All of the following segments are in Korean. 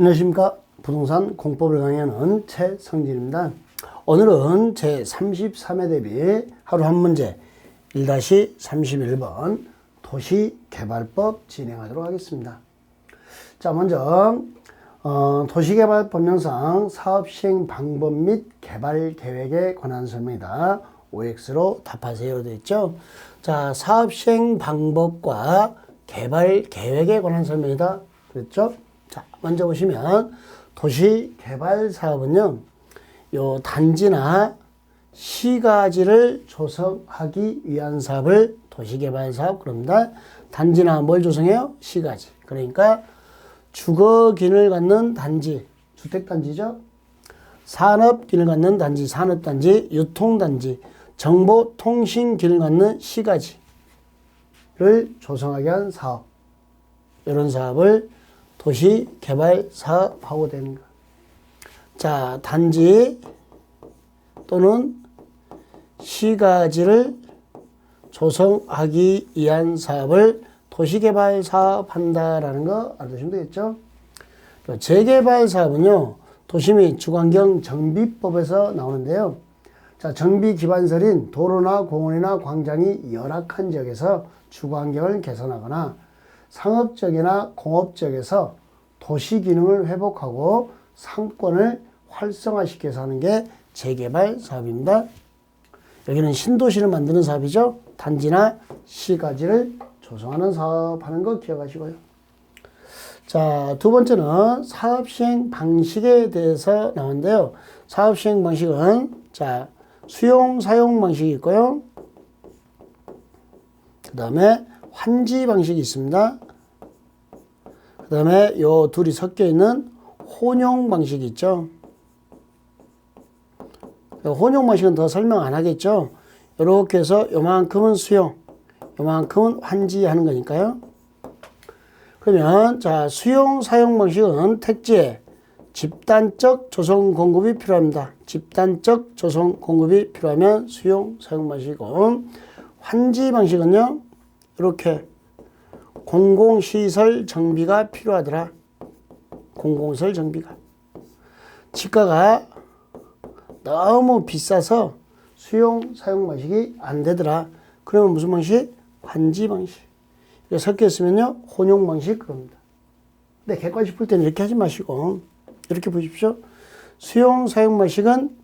안녕하십니까. 부동산 공법을 강의하는 최성진입니다. 오늘은 제 33회 대비 하루 한 문제 1-31번 도시개발법 진행하도록 하겠습니다. 자, 먼저 어, 도시개발 법령상 사업시행 방법 및 개발 계획에 관한 설명이다. OX로 답하세요 되어 있죠. 자, 사업시행 방법과 개발 계획에 관한 설명이다. 그랬죠? 자, 먼저 보시면 도시 개발 사업은요, 요 단지나 시가지를 조성하기 위한 사업을 도시개발 사업 그럽니다. 단지나 뭘 조성해요? 시가지. 그러니까 주거 기능을 갖는 단지, 주택단지죠. 산업 기능을 갖는 단지, 산업단지, 유통단지, 정보통신 기능을 갖는 시가지를 조성하게 한 사업. 이런 사업을 도시 개발 사업하고 되는 거. 자, 단지 또는 시가지를 조성하기 위한 사업을 도시개발 사업한다라는 거 알아두시면 되겠죠. 재개발 사업은요, 도시 및 주관경 정비법에서 나오는데요. 자, 정비 기반설인 도로나 공원이나 광장이 열악한 지역에서 주관경을 개선하거나 상업적이나 공업적에서 도시 기능을 회복하고 상권을 활성화시켜서 하는 게 재개발 사업입니다. 여기는 신도시를 만드는 사업이죠. 단지나 시가지를 조성하는 사업 하는 거 기억하시고요. 자, 두 번째는 사업 시행 방식에 대해서 나오는데요. 사업 시행 방식은 자, 수용 사용 방식이 있고요. 그 다음에 환지 방식이 있습니다. 그 다음에 요 둘이 섞여 있는 혼용 방식이 있죠. 혼용 방식은 더 설명 안 하겠죠. 이렇게 해서 요만큼은 수용, 요만큼은 환지하는 거니까요. 그러면 자 수용 사용 방식은 택지에 집단적 조성 공급이 필요합니다. 집단적 조성 공급이 필요하면 수용 사용 방식이고 환지 방식은요 이렇게 공공시설 정비가 필요하더라. 공공시설 정비가 지가가 너무 비싸서 수용 사용 방식이 안 되더라. 그러면 무슨 방식? 환지 방식. 이게 섞여 있으면요 혼용 방식 그럽니다. 근데 객관식 풀 때는 이렇게 하지 마시고 이렇게 보십시오. 수용 사용 방식은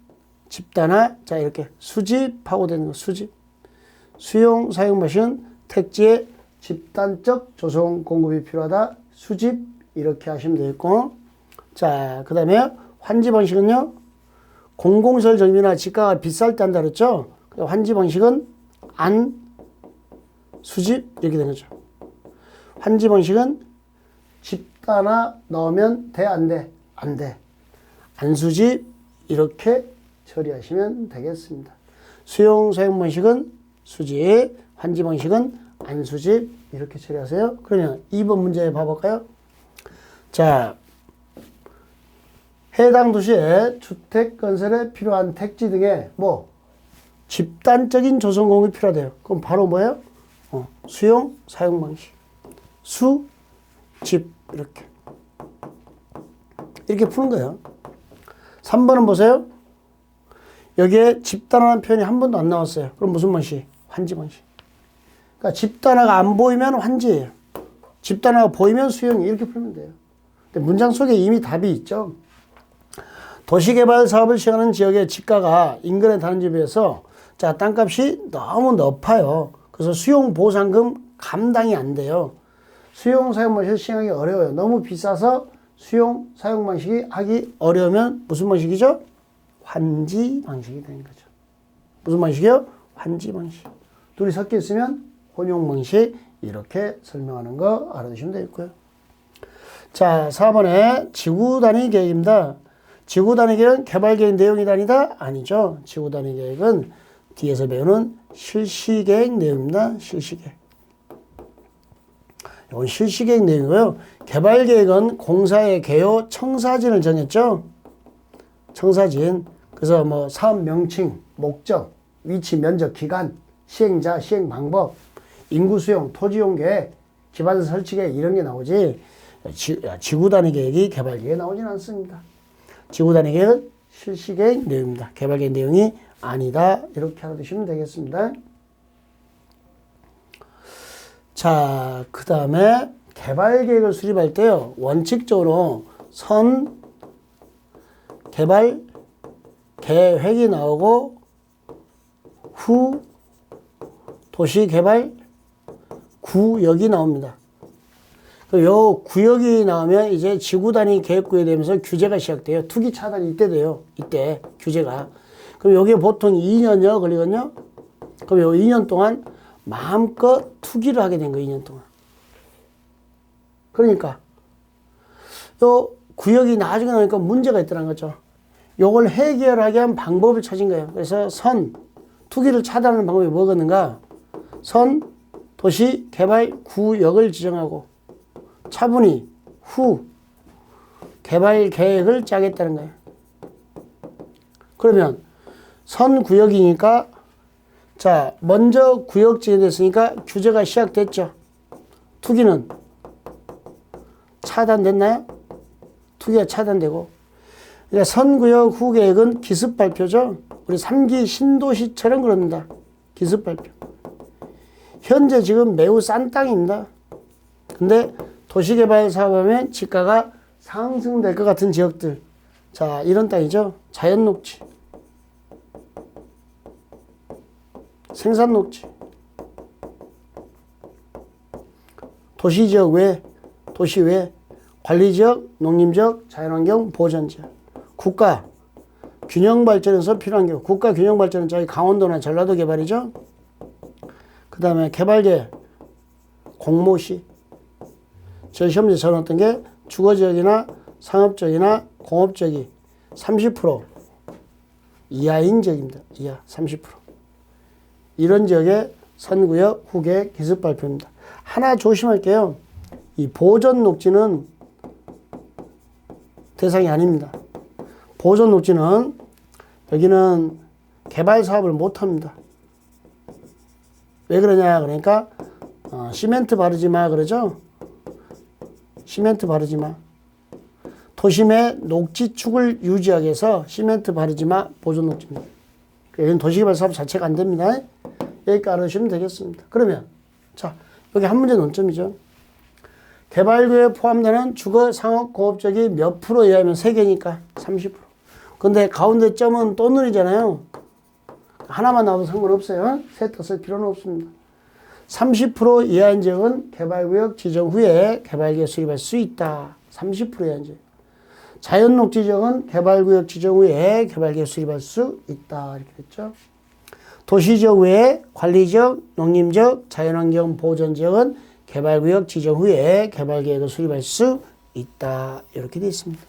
집단화 자 이렇게 수집하고 되는 거 수집. 수용 사용 방식은 택지에 집단적 조성 공급이 필요하다. 수집 이렇게 하시면 되겠고 자 그 다음에 환지 방식은요 공공시설 정비나 지가가 비쌀 때 한다 그랬죠. 환지 방식은 안 수집 이렇게 되는 거죠. 환지 방식은 집단화 넣으면 돼, 안 돼? 안 돼. 안 수집 이렇게 처리하시면 되겠습니다. 수용 사용 방식은 수집, 환지 방식은 안 수집 이렇게 처리하세요. 그러면 2번 문제 봐볼까요? 자, 해당 도시에 주택 건설에 필요한 택지 등의 뭐 집단적인 조성 공급이 필요하대요. 그럼 바로 뭐예요? 어, 수용 사용 방식. 수, 집 이렇게 이렇게 푸는 거예요. 3번은 보세요. 여기에 집단화라는 표현이 한 번도 안 나왔어요. 그럼 무슨 방식? 환지 방식. 그러니까 집단화가 안 보이면 환지예요. 집단화가 보이면 수용이 이렇게 풀면 돼요. 근데 문장 속에 이미 답이 있죠. 도시개발 사업을 시행하는 지역의 지가가 인근의 다른 집에 비해서 자 땅값이 너무 높아요. 그래서 수용 보상금 감당이 안 돼요. 수용 사용 방식 시행하기 어려워요. 너무 비싸서 수용 사용 방식이 하기 어려우면 무슨 방식이죠? 환지 방식이 되는 거죠. 무슨 방식이요? 환지 방식. 둘이 섞여 있으면 혼용 방식 이렇게 설명하는 거 알아두시면 되겠고요. 자, 4번에 지구 단위 계획입니다. 지구 단위 계획은 개발 계획 내용이 단위다? 아니죠. 지구 단위 계획은 뒤에서 배우는 실시 계획 내용입니다. 실시 계획. 이건 실시 계획 내용이고요. 개발 계획은 공사의 개요 청사진을 정했죠. 청사진. 그래서 뭐 사업 명칭, 목적, 위치, 면적, 기간, 시행자, 시행 방법, 인구 수용, 토지 이용 계획, 기반 설치 계획 이런 게 나오지. 지, 지 구 단위 계획이 개발 계획에 나오진 않습니다. 지구 단위 계획은 실시 계획 내용입니다. 개발 계획 내용이 아니다. 이렇게 알아두시면 되겠습니다. 자, 그 다음에 개발 계획을 수립할 때요. 원칙적으로 선 개발 계획이 나오고 후 도시 개발 구역이 나옵니다. 그요 구역이 나오면 이제 지구 단위 계획구에 되면서 규제가 시작돼요. 투기 차단이 이때 돼요. 이때 규제가. 그럼 여기에 보통 2년여 걸리거든요. 그럼 요 2년 동안 마음껏 투기를 하게 된 거예요. 2년 동안. 그러니까 요 구역이 나중에 나오니까 문제가 있더라는 거죠. 요걸 해결하게 한 방법을 찾은 거예요. 그래서 선, 투기를 차단하는 방법이 뭐겠는가? 선, 도시, 개발, 구역을 지정하고 차분히 후 개발 계획을 짜겠다는 거예요. 그러면 선 구역이니까 자 먼저 구역 지정됐으니까 규제가 시작됐죠. 투기는 차단됐나요? 투기가 차단되고 그러니까 선구역 후 계획은 기습 발표죠. 우리 3기 신도시처럼 그럽니다. 기습 발표. 현재 지금 매우 싼 땅입니다. 근데 도시개발 사업하면 지가가 상승될 것 같은 지역들. 자, 이런 땅이죠. 자연 녹지. 생산 녹지. 도시 지역 외, 도시 외, 관리 지역, 농림 지역, 자연환경 보전 지역. 국가 균형 발전에서 필요한 게 국가 균형 발전은 저희 강원도나 전라도 개발이죠. 그 다음에 개발계 공모시 저희 시험지 적어놨던 게 주거지역이나 상업적이나 공업적이 30% 이하인 지역입니다. 이하 30% 이런 지역의 선구역 후계 기습 발표입니다. 하나 조심할게요. 이 보전 녹지는 대상이 아닙니다. 보전 녹지는 여기는 개발 사업을 못 합니다. 왜 그러냐 그러니까 어, 시멘트 바르지 마 그러죠. 시멘트 바르지 마. 도심의 녹지축을 유지하기 위해서 시멘트 바르지 마 보존 녹지입니다. 여기는 도시개발 사업 자체가 안 됩니다. 여기까지 알아주시면 되겠습니다. 그러면 자 여기 한 문제 논점이죠. 개발구에 포함되는 주거 상업 공업적이 몇 프로 이하면 세 개니까 30%. 근데 가운데 점은 또 늘이잖아요. 하나만 나와도 상관없어요. 셋, 다쓸 필요는 없습니다. 30% 이하인 지역은 개발구역 지정 후에 개발계획 수립할 수 있다. 30% 이하인. 자연녹지 지역은 개발구역 지정 후에 개발계획 수립할 수 있다. 이렇게 됐죠. 도시지역 외에 관리지역, 농림지역, 자연환경 보전지역은 개발구역 지정 후에 개발계획을 수립할 수 있다. 이렇게 되어 있습니다.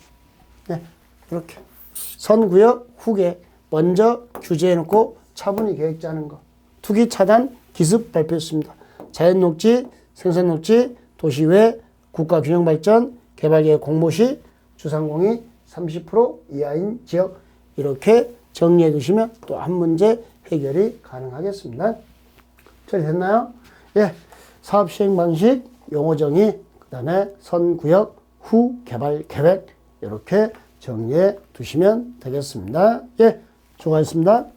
네, 이렇게. 선구역 후계 먼저 규제해놓고 차분히 계획 짜는 거. 투기 차단 기습 발표했습니다. 자연 녹지, 생산 녹지, 도시외, 국가 균형 발전, 개발 계획 공모 시, 주상공이 30% 이하인 지역 이렇게 정리해 두시면 또 한 문제 해결이 가능하겠습니다. 잘 됐나요? 예. 사업 시행 방식, 용어 정의, 그 다음에 선구역, 후 개발 계획 이렇게 정리해 두시면 되겠습니다. 예. 수고하셨습니다.